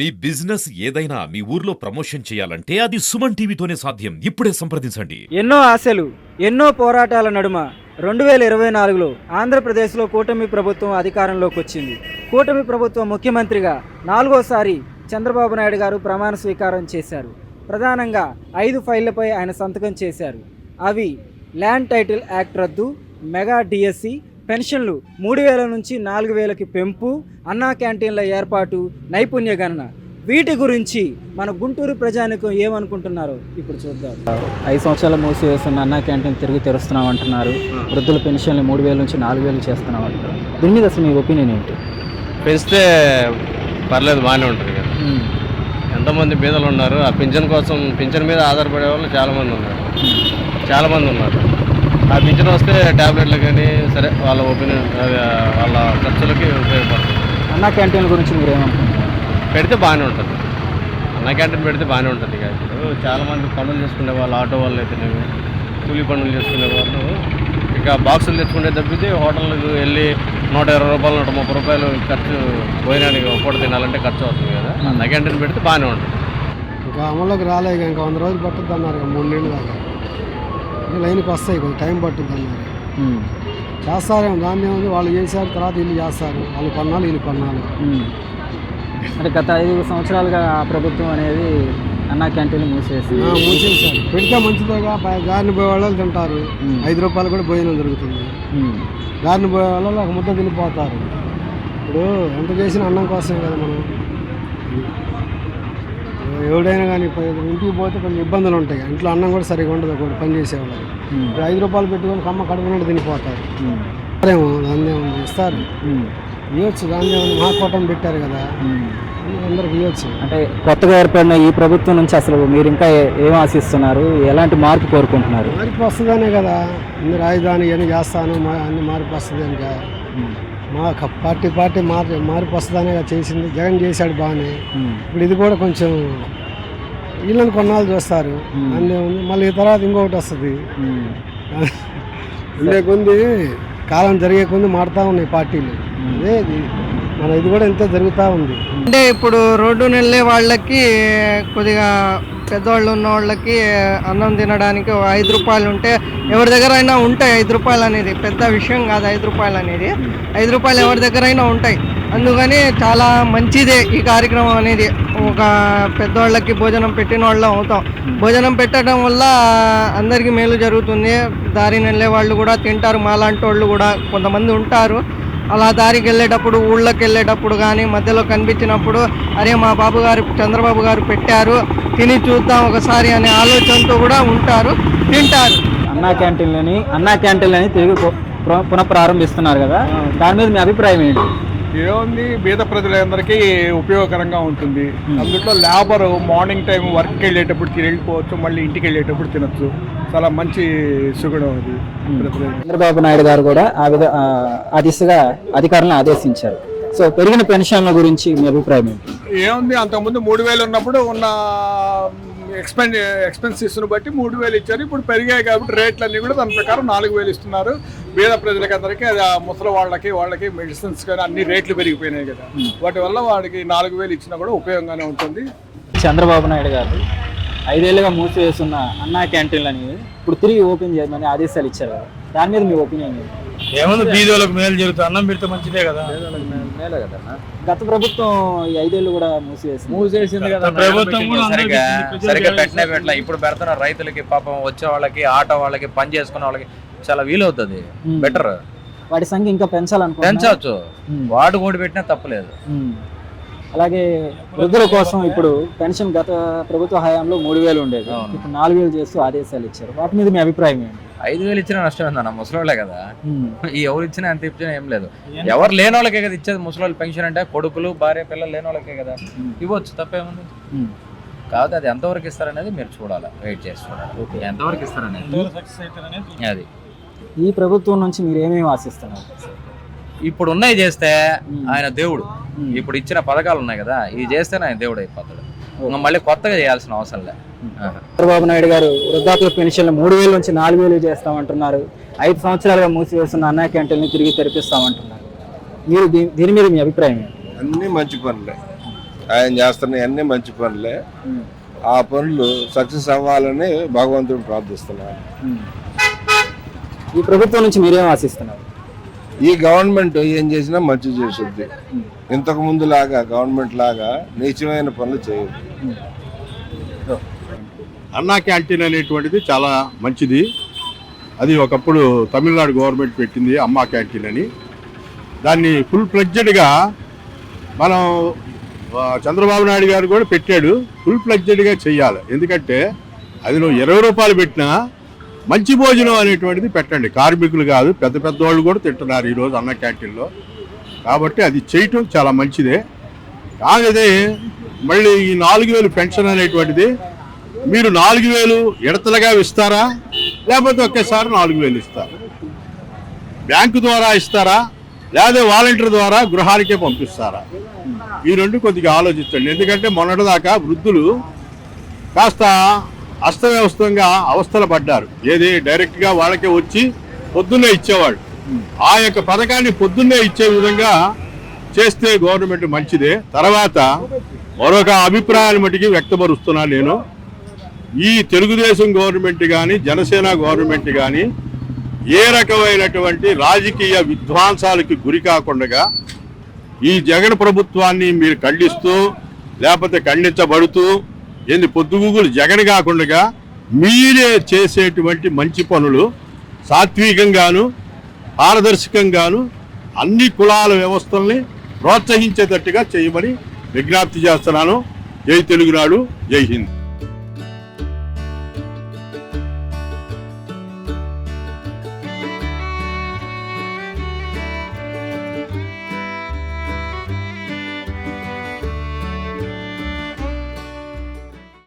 మీ business ఏదైనా మీ ఊర్లో promotion చేయాలంటే అది సుమన్ టీవీతోనే సాధ్యం. ఇప్పుడే సంప్రదించండి. ఎన్నో ఆశలు ఎన్నో పోరాటాల నడుమ రెండు వేల ఇరవై నాలుగులో ఆంధ్రప్రదేశ్లో కూటమి ప్రభుత్వం అధికారంలోకి వచ్చింది. కూటమి ప్రభుత్వం ముఖ్యమంత్రిగా నాలుగోసారి చంద్రబాబు నాయుడు గారు ప్రమాణ స్వీకారం చేశారు. ప్రధానంగా ఐదు ఫైళ్ళపై ఆయన సంతకం చేశారు. అవి ల్యాండ్ టైటిల్ యాక్ట్ రద్దు మెగా డిఎస్సి పెన్షన్లు మూడు వేల నుంచి నాలుగు వేలకి పెంపు అన్నా క్యాంటీన్ల ఏర్పాటు నైపుణ్య గణన. వీటి గురించి మన గుంటూరు ప్రజానికం ఏమనుకుంటున్నారో ఇప్పుడు చూద్దాం. ఐదు సంవత్సరాలు మూసివేస్తున్న అన్నా క్యాంటీన్ తిరిగి తెరుస్తున్నాం అంటున్నారు. వృద్ధుల పెన్షన్లు మూడు వేల నుంచి నాలుగు వేలు చేస్తున్నాం అంటున్నారు. దీని మీద అసలు మీ ఒపీనియన్ ఏంటి? పెంచితే పర్లేదు బాగానే ఉంటుంది కదా. ఎంతమంది బీదలు ఉన్నారు ఆ పింఛన్ కోసం పింఛన్ మీద ఆధారపడే వాళ్ళు చాలామంది ఉన్నారు. చాలామంది ఉన్నారు. ఆ పింఛన్ వస్తే ట్యాబ్లెట్లు కానీ సరే వాళ్ళ ఒపీనియన్ వాళ్ళ ఖర్చులకి ఉపయోగపడుతుంది. అన్నా క్యాంటీన్ల గురించి మీరు ఏమనుకుంటున్నారు? పెడితే బాగానే ఉంటుంది. అన్న క్యాంటీన్ పెడితే బాగానే ఉంటుంది ఇక. ఇప్పుడు చాలామంది పనులు చేసుకునే వాళ్ళు ఆటో వాళ్ళు అయితేనేమి కూలీ పనులు చేసుకునే వాళ్ళు ఇక బాక్సులు తెచ్చుకుంటే తప్పితే హోటల్కి వెళ్ళి నూట ఇరవై రూపాయలు నూట ముప్పై రూపాయలు ఖర్చు భోజనానికి పూట తినాలంటే ఖర్చు అవుతుంది కదా. అన్న క్యాంటీన్ పెడితే బాగానే ఉంటుంది. ఇంకా అమల్లోకి రాలేదు ఇంకా వంద రోజులు పట్టుద్ది అన్నారు మూడు నెలలు దాకా లైన్కి వస్తాయి కొంచెం టైం పట్టుద్ది అన్నారు. చేస్తారేమో దాన్ని ఏముంది? వాళ్ళు చేశారు తర్వాత వీళ్ళు చేస్తారు. వాళ్ళు కొన్నాళ్ళు వీళ్ళు కొన్నాళ్ళు. అంటే గత ఐదు సంవత్సరాలుగా ఆ ప్రభుత్వం అనేది అన్నా క్యాంటీన్లు మూసివేసింది ఆ, మూసేశారు. పెడితే మంచిదేగా దారిని పోయే వాళ్ళు తింటారు. ఐదు రూపాయలు కూడా భోజనం దొరుకుతుంది. దారిని పోయే వాళ్ళు ఒక ముద్ద తినిపోతారు. ఇప్పుడు ఎంత చేసిన అన్నం కోసమే కదా మనం. ఎవడైనా కానీ ఇంటికి పోతే కొంచెం ఇబ్బందులు ఉంటాయి ఇంట్లో అన్నం కూడా సరిగా ఉండదు ఒకటి పని చేసేవాళ్ళు. ఇప్పుడు ఐదు రూపాయలు పెట్టుకొని కమ్మ కడుపునట్టు తినిపోతారు. ఇస్తారేమో దాన్ని ఇస్తారు. ఇవ్వచ్చు దాన్ని మా కూటమి పెట్టారు కదా. అందరికి ఇవ్వచ్చు అంటే కొత్తగా ఏర్పడిన ఈ ప్రభుత్వం నుంచి అసలు మీరు ఇంకా ఏ- ఆశిస్తున్నారు ఎలాంటి మార్పు కోరుకుంటున్నారు మార్పు వస్తుందనే కదా అన్ని రాజధాని ఇవన్నీ చేస్తాను అన్ని మార్పు వస్తుంది కదా. మా పార్టీ పార్టీ మార్పు మార్పు వస్తుందనే చేసింది. జగన్ చేశాడు బాగానే. ఇప్పుడు ఇది కూడా కొంచెం వీళ్ళని కొన్నాళ్ళు చూస్తారు. అన్నీ ఉంది. మళ్ళీ ఈ తర్వాత ఇంకొకటి వస్తుంది. ఉండే కొంది కాలం జరిగే కొంది మారుతూ ఉన్నాయి పార్టీలు. అదే మన ఇది కూడా ఇంత జరుగుతూ ఉంది. అంటే ఇప్పుడు రోడ్డు వెళ్ళే వాళ్ళకి కొద్దిగా పెద్దవాళ్ళు ఉన్న వాళ్ళకి అన్నం తినడానికి ఐదు రూపాయలు ఉంటే ఎవరి దగ్గర అయినా ఉంటాయి ఐదు రూపాయలు అనేది. పెద్ద విషయం కాదు ఐదు రూపాయలు అనేది. ఐదు రూపాయలు ఎవరి దగ్గర అయినా ఉంటాయి. అందుకని చాలా మంచిదే ఈ కార్యక్రమం అనేది. ఒక పెద్దవాళ్ళకి భోజనం పెట్టిన వాళ్ళం అవుతాం. భోజనం పెట్టడం వల్ల అందరికీ మేలు జరుగుతుంది. దారి వెళ్ళే వాళ్ళు కూడా తింటారు. మాలాంటి వాళ్ళు కూడా కొంతమంది ఉంటారు. అలా దారికి వెళ్ళేటప్పుడు ఊళ్ళోకి వెళ్ళేటప్పుడు కానీ మధ్యలో కనిపించినప్పుడు అరే మా బాబు గారు చంద్రబాబు గారు పెట్టారు తిని చూద్దాం ఒకసారి అనే ఆలోచనతో కూడా ఉంటారు తింటారు. అన్నా క్యాంటీన్లని అన్నా క్యాంటీన్లని తిరిగి పునఃప్రారంభిస్తున్నారు కదా. దాని మీద మీ అభిప్రాయం ఏంటి? ఏముంది? బీద ప్రజలందరికీ ఉపయోగకరంగా ఉంటుంది. అందులో లేబర్ మార్నింగ్ టైం వర్క్కి వెళ్ళేటప్పుడు వెళ్ళిపోవచ్చు మళ్ళీ ఇంటికి వెళ్ళేటప్పుడు తినొచ్చు. చాలా మంచి సుగుణం అది ప్రజలకు. చంద్రబాబు నాయుడు గారు కూడా ఆ విధ ఆ, దిశగా అధికారులను ఆదేశించారు. సో పెరిగిన పెన్షన్ల గురించి మీ అభిప్రాయం ఏముంది? అంతకుముందు మూడు వేలు ఉన్నప్పుడు ఉన్న ఎక్స్పెన్ ఎక్స్పెన్సెస్ను బట్టి మూడు వేలు ఇచ్చారు. ఇప్పుడు పెరిగాయి కాబట్టి రేట్లన్నీ కూడా దాని ప్రకారం నాలుగు వేలు ఇస్తున్నారు. బీద ప్రజలకి అందరికీ అది ఆ ముసలి వాళ్ళకి వాళ్ళకి మెడిసిన్స్ కానీ అన్ని రేట్లు పెరిగిపోయినాయి కదా. వాటి వల్ల వాడికి నాలుగు వేలు ఇచ్చినా కూడా ఉపయోగంగానే ఉంటుంది. చంద్రబాబు నాయుడు గారు ఐదేళ్ళుగా మూసివేస్తున్న అన్నా క్యాంటీన్లని ఇప్పుడు తిరిగి ఓపెన్ చేయమని ఆదేశాలు ఇచ్చారు దాని మీద మీ ఒపీనియన్ ఏంటి? ఏముంది బీదోళ్ళకి మేలు జరుగుతుంది. అన్నం పెడితే మంచిదే కదా. గత ప్రభుత్వం ఈ ఐదేళ్ళు కూడా మూసివేసింది మూసేసింది కదా ప్రభుత్వం కూడా అందరికీ సరిగా ప్రజలు సరిగ్గా చేయాలి. పెట్టినా పెట్టలే ఇప్పుడు పెడుతున్న రైతులకి పాపం వచ్చే వాళ్ళకి ఆటో వాళ్ళకి పని చేసుకునే వాళ్ళకి చాలా వీలవుతుంది. బెటర్. వాటి సంఖ్య ఇంకా పెంచాలనుకుంటున్నారు పెంచవచ్చు. వాడు కూడా పెట్టినా తప్పలేదు. అలాగే వృద్ధుల కోసం ఇప్పుడు పెన్షన్ గత ప్రభుత్వ హయాంలో మూడు వేలు ఉండేది. ఇప్పుడు నాలుగు వేలు చేస్తూ ఆదేశాలు ఇచ్చారు. వాటి మీద మీ అభిప్రాయం ఏంటి? ఐదు వేలు ఇచ్చినా నష్టం ఏందన్న? ముసలోళ్ళే కదా. ఈ ఎవరు ఇచ్చినా ఎంత ఇచ్చినా ఏం లేదు. ఎవరు లేని వాళ్ళకే కదా ఇచ్చేది ముసలోళ్ళ పెన్షన్ అంటే కొడుకులు భార్య పిల్లలు లేని వాళ్ళకే కదా. ఇవ్వచ్చు తప్పేముంది. కాకపోతే అది ఎంతవరకు ఇస్తారనేది మీరు చూడాలి వెయిట్ చేసి చూడాలి. ఎంతవరకు ఇస్తారనేది? అది. ఈ ప్రభుత్వం నుంచి మీరు ఏమేమి ఆశిస్తున్నారు? ఇప్పుడు ఉన్నాయి చేస్తే. ఆయన దేవుడు. ఇప్పుడు ఇచ్చిన పథకాలు ఉన్నాయి కదా ఇవి చేస్తేనే ఆయన దేవుడు అయిపోతాడు. ఇంకా మళ్ళీ కొత్తగా చేయాల్సిన అవసరం లే. ఆహా. చంద్రబాబు నాయుడు గారు వృద్ధాప్య పెన్షన్లు మూడు వేల నుంచి నాలుగు వేలు చేస్తామంటున్నారు. ఐదు సంవత్సరాలుగా మూసివేస్తున్న అన్నా క్యాంటీన్ని తిరిగి తెరిపిస్తామంటున్నారు. మీరు దీని మీద మీ అభిప్రాయం అన్నీ మంచి పనులే. ఆయన చేస్తున్న అన్ని మంచి పనులే. ఆ పనులు సక్సెస్ అవ్వాలని భగవంతుడు ప్రార్థిస్తున్నాను ఈ ప్రభుత్వం నుంచి మీరేం ఆశిస్తున్నారు? ఈ గవర్నమెంట్ ఏం చేసినా మంచి చేస్తుంది. ఇంతకు ముందు లాగా గవర్నమెంట్ లాగా నీచమైన పనులు చేయదు అన్నా క్యాంటీన్ అనేటువంటిది చాలా మంచిది. అది ఒకప్పుడు తమిళనాడు గవర్నమెంట్ పెట్టింది అమ్మా క్యాంటీన్ అని. దాన్ని ఫుల్ ఫ్లెడ్జెడ్గా మనం చంద్రబాబు నాయుడు గారు కూడా పెట్టాడు. ఫుల్ ఫ్లెడ్జెడ్గా చెయ్యాలి ఎందుకంటే అది నువ్వు ఇరవై రూపాయలు పెట్టినా మంచి భోజనం అనేటువంటిది పెట్టండి. కార్మికులు కాదు పెద్ద పెద్ద వాళ్ళు కూడా తింటున్నారు ఈరోజు అన్న క్యాంటీన్లో. కాబట్టి అది చేయటం చాలా మంచిదే. కాగదే మళ్ళీ ఈ నాలుగు వేలు పెన్షన్ అనేటువంటిది మీరు నాలుగు వేలు ఎడతలుగా ఇస్తారా? లేకపోతే ఒకేసారి నాలుగు వేలు ఇస్తారా? బ్యాంకు ద్వారా ఇస్తారా? లేదా వాలంటీర్ ద్వారా గృహానికే పంపిస్తారా? ఈ రెండు కొద్దిగా ఆలోచించండి. ఎందుకంటే మొన్నటిదాకా వృద్ధులు కాస్త అస్తవ్యవస్థంగా అవస్థలు పడ్డారు. ఏది డైరెక్ట్గా వాళ్ళకే వచ్చి పొద్దున్నే ఇచ్చేవాడు ఆ యొక్క పథకాన్ని పొద్దున్నే ఇచ్చే విధంగా చేస్తే గవర్నమెంట్ మంచిదే. తర్వాత మరొక అభిప్రాయాన్ని మటుకి వ్యక్తపరుస్తున్నాను నేను. ఈ తెలుగుదేశం గవర్నమెంట్ కానీ జనసేన గవర్నమెంట్ కానీ ఏ రకమైనటువంటి రాజకీయ విధ్వంసాలకి గురి కాకుండా ఈ జగన్ ప్రభుత్వాన్ని మీరు ఖండిస్తూ లేకపోతే ఖండించబడుతూ ఏంది పొద్దుగూగులు జగన్ కాకుండా మీరే చేసేటువంటి మంచి పనులు సాత్వికంగాను పారదర్శకంగాను అన్ని కులాల వ్యవస్థల్ని ప్రోత్సహించేటట్టుగా చేయమని విజ్ఞప్తి చేస్తున్నాను. జై తెలుగునాడు జై హింద్.